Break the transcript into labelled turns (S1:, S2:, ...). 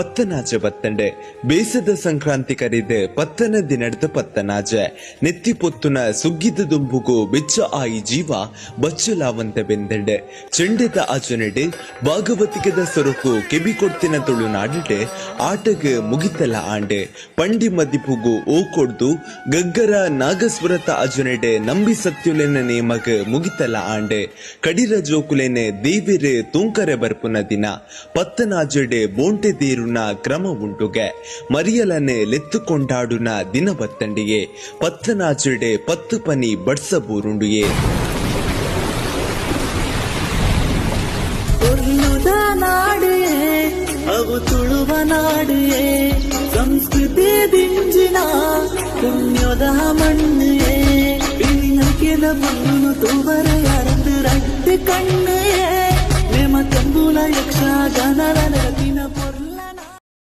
S1: ಪತ್ತನಾಜ ಬತ್ತಂಡೆ ಬೇಸದ ಸಂಕ್ರಾಂತಿ ಕರಿದೆ ಪತ್ತನ ದಿನಡ್ದ ಪತ್ತನಾಜ ನೆತ್ತಿ ಪೊತ್ತುನ ಸುಗ್ಗಿದ ದುಂಬುಗು ಬೆಚ್ಚ ಆಯಿ ಜೀವ ಬಚ್ಚಲಾವಂತ ಬೆಂದಂಡೆ. ಚೆಂಡೆದ ಅಜನಡೆ ಭಾಗವತಿಕದ ಸೊರಕು ಕೆಬಿ ಕೊಡ್ತಿನ ತುಳು ನಾಡಿಡೆ. ಆಟಗ ಮುಗಿತಲ ಆಂಡೆ. ಪಂಡಿ ಮದಿಪುಗು ಓ ಕೊಡ್ದು ಗಗ್ಗರ ನಾಗಸ್ವರತ ಅಜುನೆಡೆ ನಂಬಿ ಸತ್ಯುಲೆನ ನೇಮಗ ಮುಗಿತಲ ಆಂಡೆ. ಕಡಿರ ಜೋಕುಲೆನೆ ದೇವಿರೆ ತೂಂಕರೆ ಬರ್ಪುನ ದಿನ. ಪತ್ತನಾಜಡೆ ಬೋಂಟೆ ತೀರುನ ಕ್ರಮ ಉಂಟುಗೆ ಮರಿಯಲನೆ ಲೆತ್ತು ಕೊಂಡಾಡುನ ದಿನ ಬತ್ತಂಡಿಗೆ ಪತ್ತನಾಜಡೆ ಪತ್ತು ಪನಿ ಬಡ್ಸಬೂರುಂಡುಯೇ
S2: ಕೊಲ್ಲುದ ನಾಡಿಯೇ ಅವು ತುಳುವ ನಾಡಿಯೇ ಸಂಸ್ಕೃತಿ ದಿಂಜಿನ ಪುಣ್ಯದ ಮಣ್ಣಿಯೇ ಇಳಿನಕೆದ ಮಣ್ಣು ತುವರ ಅರದು ರಟ್ಟು ಕಣ್ಣೆಯೇ ನೇಮ ತಂಬುಲ ಯಕ್ಷ ಗಣರ ನೆರಪಿನ ಪೊರ್ಲು